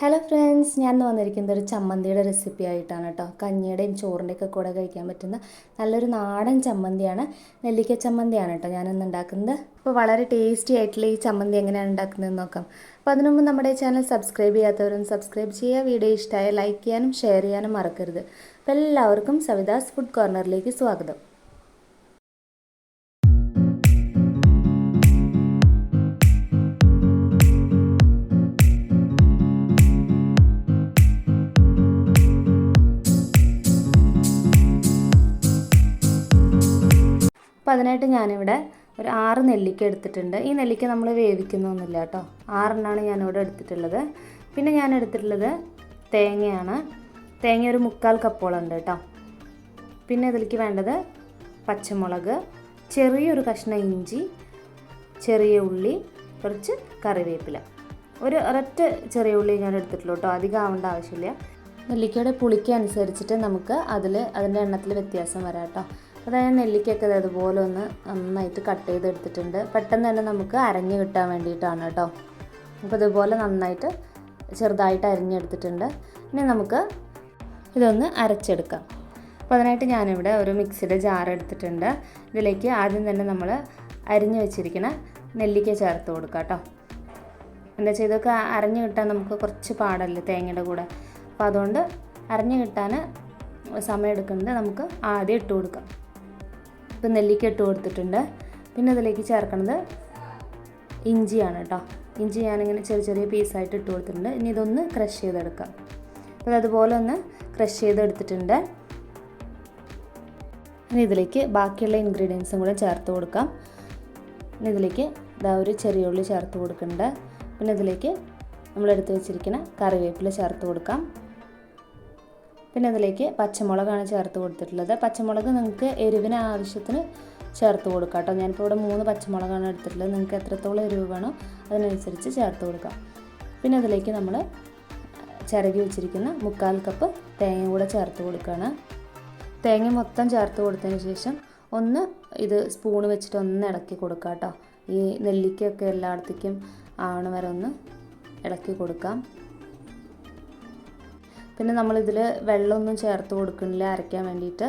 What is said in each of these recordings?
Hello friends ഞാൻ ഇന്ന് വന്നിരിക്കുന്നത് ഒരു ചമ്മന്തിയുടെ റെസിപ്പി ആയിട്ടാണ് കേട്ടോ കഞ്ഞിയുടെയും ചോറിന്റെയൊക്കെ കൂടെ കഴിക്കാൻ പറ്റുന്ന നല്ലൊരു നാടൻ ചമ്മന്തിയാണ് നെല്ലിക്ക ചമ്മന്തിയാണ് കേട്ടോ ഞാനിന്ന് ഉണ്ടാക്കുന്നത്. അപ്പോൾ വളരെ ടേസ്റ്റി ആയിട്ടുള്ള ഈ ചമ്മന്തി എങ്ങനെയാണ് ഉണ്ടാക്കുന്നതെന്ന് നോക്കാം. അപ്പോൾ അതിനു മുമ്പ് നമ്മുടെ ചാനൽ സബ്സ്ക്രൈബ് ചെയ്യാത്തവരും സബ്സ്ക്രൈബ് ചെയ്യുക വീഡിയോ ഇഷ്ടമായ ലൈക്ക് ചെയ്യാനും ഷെയർ ചെയ്യാനും മറക്കരുത്. അപ്പോൾ എല്ലാവർക്കും സവിതാസ് ഫുഡ് കോർണറിലേക്ക് സ്വാഗതം. അപ്പോൾ അതിനായിട്ട് ഞാനിവിടെ ഒരു ആറ് നെല്ലിക്ക എടുത്തിട്ടുണ്ട്. ഈ നെല്ലിക്ക നമ്മൾ വേവിക്കുന്നൊന്നുമില്ല കേട്ടോ. ആറെണ്ണമാണ് ഞാനിവിടെ എടുത്തിട്ടുള്ളത്. പിന്നെ ഞാൻ എടുത്തിട്ടുള്ളത് തേങ്ങയാണ്. തേങ്ങ ഒരു മുക്കാൽ കപ്പോളം ഉണ്ട് കേട്ടോ. പിന്നെ ഇതിലേക്ക് വേണ്ടത് പച്ചമുളക് ചെറിയൊരു കഷ്ണം ഇഞ്ചി ചെറിയ ഉള്ളി കുറച്ച് കറിവേപ്പില. ഒരു ഒരൊറ്റ ചെറിയ ഉള്ളി ഞാൻ എടുത്തിട്ടുള്ളൂ കേട്ടോ. അധികം ആവേണ്ട ആവശ്യമില്ല. നെല്ലിക്കയുടെ പുളിക്ക് അനുസരിച്ചിട്ട് നമുക്ക് അതിൽ അതിന്റെ എണ്ണത്തിൽ വ്യത്യാസം വരാം കേട്ടോ. അതായത് നെല്ലിക്കയൊക്കെ ഇതുപോലെ ഒന്ന് നന്നായിട്ട് കട്ട് ചെയ്ത് എടുത്തിട്ടുണ്ട് പെട്ടെന്ന് തന്നെ നമുക്ക് അരഞ്ഞ് കിട്ടാൻ വേണ്ടിയിട്ടാണ് കേട്ടോ. അപ്പോൾ ഇതുപോലെ നന്നായിട്ട് ചെറുതായിട്ട് അരിഞ്ഞെടുത്തിട്ടുണ്ട്. ഇനി നമുക്ക് ഇതൊന്ന് അരച്ചെടുക്കാം. അപ്പോൾ അതിനായിട്ട് ഞാനിവിടെ ഒരു മിക്സിയുടെ ജാർ എടുത്തിട്ടുണ്ട്. ഇതിലേക്ക് ആദ്യം തന്നെ നമ്മൾ അരിഞ്ഞ് വെച്ചിരിക്കുന്ന നെല്ലിക്ക ചേർത്ത് കൊടുക്കാം കേട്ടോ. എന്താ വെച്ചാൽ ഇതൊക്കെ അരഞ്ഞു കിട്ടാൻ നമുക്ക് കുറച്ച് പാടല്ലേ തേങ്ങയുടെ കൂടെ. അപ്പോൾ അതുകൊണ്ട് അരഞ്ഞ് കിട്ടാൻ സമയം എടുക്കുന്നത് നമുക്ക് ആദ്യം ഇട്ട് കൊടുക്കാം. ഇപ്പം നെല്ലിക്ക ഇട്ട് കൊടുത്തിട്ടുണ്ട്. പിന്നെ അതിലേക്ക് ചേർക്കുന്നത് ഇഞ്ചിയാണ് കേട്ടോ. ഇഞ്ചി ഞാനിങ്ങനെ ചെറിയ ചെറിയ പീസായിട്ട് ഇട്ട് കൊടുത്തിട്ടുണ്ട്. ഇനി ഇതൊന്ന് ക്രഷ് ചെയ്തെടുക്കാം. അപ്പോൾ അതുപോലെ ഒന്ന് ക്രഷ് ചെയ്തെടുത്തിട്ടുണ്ട്. ഇനി ഇതിലേക്ക് ബാക്കിയുള്ള ഇൻഗ്രീഡിയൻസും കൂടെ ചേർത്ത് കൊടുക്കാം. ഇനി ഇതിലേക്ക് ഇതാ ഒരു ചെറിയ ഉള്ളി ചേർത്ത് കൊടുക്കുന്നുണ്ട്. പിന്നെ ഇതിലേക്ക് നമ്മൾ എടുത്ത് വെച്ചിരിക്കുന്ന കറിവേപ്പില ചേർത്ത് കൊടുക്കാം. പിന്നെ അതിലേക്ക് പച്ചമുളകാണ് ചേർത്ത് കൊടുത്തിട്ടുള്ളത്. പച്ചമുളക് നിങ്ങൾക്ക് എരിവിന് ആവശ്യത്തിന് ചേർത്ത് കൊടുക്കാം കേട്ടോ. ഞാനിപ്പോൾ ഇവിടെ മൂന്ന് പച്ചമുളകാണ് എടുത്തിട്ടുള്ളത്. നിങ്ങൾക്ക് എത്രത്തോളം എരിവ് വേണോ അതിനനുസരിച്ച് ചേർത്ത് കൊടുക്കാം. പിന്നെ അതിലേക്ക് നമ്മൾ ചിരകി വെച്ചിരിക്കുന്ന മുക്കാൽ കപ്പ് തേങ്ങ കൂടെ ചേർത്ത് കൊടുക്കുകയാണ്. തേങ്ങ മൊത്തം ചേർത്ത് കൊടുത്തതിന് ശേഷം ഒന്ന് ഇത് സ്പൂൺ വെച്ചിട്ട് ഒന്ന് ഇളക്കി കൊടുക്കാം കേട്ടോ. ഈ നെല്ലിക്കയൊക്കെ എല്ലായിടത്തേക്കും ആവണ വരെ ഒന്ന് ഇളക്കി കൊടുക്കാം. പിന്നെ നമ്മളിതിൽ വെള്ളമൊന്നും ചേർത്ത് കൊടുക്കുന്നില്ല അരയ്ക്കാൻ വേണ്ടിയിട്ട്.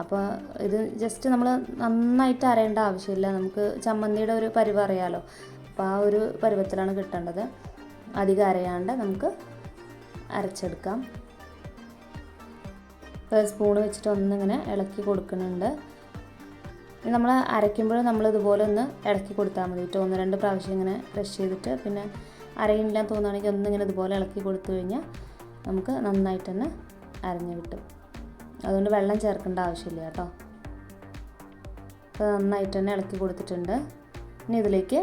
അപ്പോൾ ഇത് ജസ്റ്റ് നമ്മൾ നന്നായിട്ട് അരയേണ്ട ആവശ്യമില്ല. നമുക്ക് ചമ്മന്തിയുടെ ഒരു പരിവ് അറിയാലോ? അപ്പോൾ ആ ഒരു പരുവത്തിലാണ് കിട്ടേണ്ടത്. അധികം അരയാണ്ട് നമുക്ക് അരച്ചെടുക്കാം. സ്പൂൺ വെച്ചിട്ട് ഒന്നിങ്ങനെ ഇളക്കി കൊടുക്കുന്നുണ്ട്. നമ്മൾ അരയ്ക്കുമ്പോൾ നമ്മൾ ഇതുപോലെ ഒന്ന് ഇളക്കി കൊടുത്താൽ മതി. കേട്ടോ ഒന്ന് രണ്ട് പ്രാവശ്യം ഇങ്ങനെ ക്രഷ് ചെയ്തിട്ട്. പിന്നെ അരയില്ല തോന്നുകയാണെങ്കിൽ ഒന്നിങ്ങനെ ഇതുപോലെ ഇളക്കി കൊടുത്തു കഴിഞ്ഞാൽ നമുക്ക് നന്നായിട്ട് തന്നെ അരഞ്ഞ് കിട്ടും. അതുകൊണ്ട് വെള്ളം ചേർക്കേണ്ട ആവശ്യമില്ല കേട്ടോ. അപ്പോൾ നന്നായിട്ട് തന്നെ ഇളക്കി കൊടുത്തിട്ടുണ്ട്. ഇനി ഇതിലേക്ക്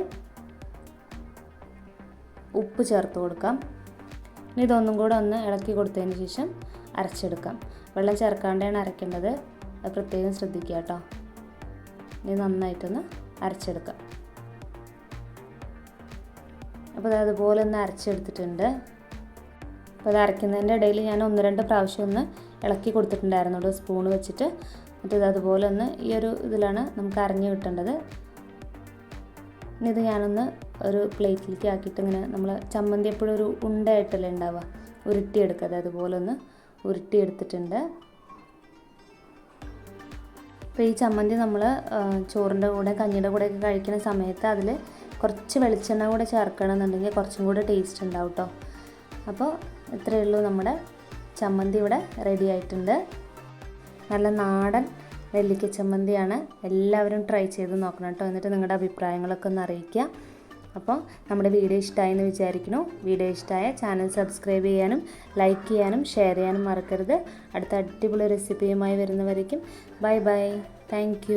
ഉപ്പ് ചേർത്ത് കൊടുക്കാം. ഇനി ഇതൊന്നും കൂടെ ഒന്ന് ഇളക്കി കൊടുത്തതിന് ശേഷം അരച്ചെടുക്കാം. വെള്ളം ചേർക്കാണ്ടാണ് അരയ്ക്കേണ്ടത് അത് പ്രത്യേകം ശ്രദ്ധിക്കുക കേട്ടോ. ഇനി നന്നായിട്ടൊന്ന് അരച്ചെടുക്കാം. അപ്പോൾ അത് അതുപോലെ ഒന്ന് അരച്ചെടുത്തിട്ടുണ്ട്. അപ്പോൾ അത് അരയ്ക്കുന്നതിന്റെ ഇടയിൽ ഞാൻ ഒന്ന് രണ്ട് പ്രാവശ്യം ഒന്ന് ഇളക്കി കൊടുത്തിട്ടുണ്ടായിരുന്നു. ഒരു സ്പൂൺ വെച്ചിട്ട്. എന്നിട്ട് ഇത് അതുപോലെ ഒന്ന് ഈ ഒരു ഇതിലാണ് നമുക്ക് അരഞ്ഞു കിട്ടേണ്ടത്. ഇനി ഇത് ഞാനൊന്ന് ഒരു പ്ലേറ്റിലേക്ക് ആക്കിയിട്ട് ഇങ്ങനെ നമ്മൾ ചമ്മന്തി എപ്പോഴും ഒരു ഉണ്ടയായിട്ടല്ലേ ഉണ്ടാവുക? ഉരുട്ടിയെടുക്കുക. അതുപോലെ ഒന്ന് ഉരുട്ടിയെടുത്തിട്ടുണ്ട്. അപ്പോൾ ഈ ചമ്മന്തി നമ്മൾ ചോറിന്റെ കൂടെ കഞ്ഞിയുടെ കൂടെ ഒക്കെ കഴിക്കുന്ന സമയത്ത് അതിൽ കുറച്ച് വെളിച്ചെണ്ണ കൂടെ ചേർക്കണമെന്നുണ്ടെങ്കിൽ കുറച്ചും കൂടെ ടേസ്റ്റ് ഉണ്ടാവും കേട്ടോ അപ്പോൾ ഇത്രയേ ഉള്ളൂ നമ്മുടെ ചമ്മന്തി ഇവിടെ റെഡി ആയിട്ടുണ്ട്. നല്ല നാടൻ നെല്ലിക്ക ചമ്മന്തിയാണ്. എല്ലാവരും ട്രൈ ചെയ്ത് നോക്കണം കേട്ടോ. എന്നിട്ട് നിങ്ങളുടെ അഭിപ്രായങ്ങളൊക്കെ ഒന്ന് അറിയിക്കുക. അപ്പോൾ നമ്മുടെ വീഡിയോ ഇഷ്ടമായെന്ന് വിചാരിക്കുന്നു. വീഡിയോ ഇഷ്ടമായ ചാനൽ സബ്സ്ക്രൈബ് ചെയ്യാനും ലൈക്ക് ചെയ്യാനും ഷെയർ ചെയ്യാനും മറക്കരുത്. അടുത്ത അടിപൊളി റെസിപ്പിയുമായി വരുന്നവരേക്കും. Bye bye thank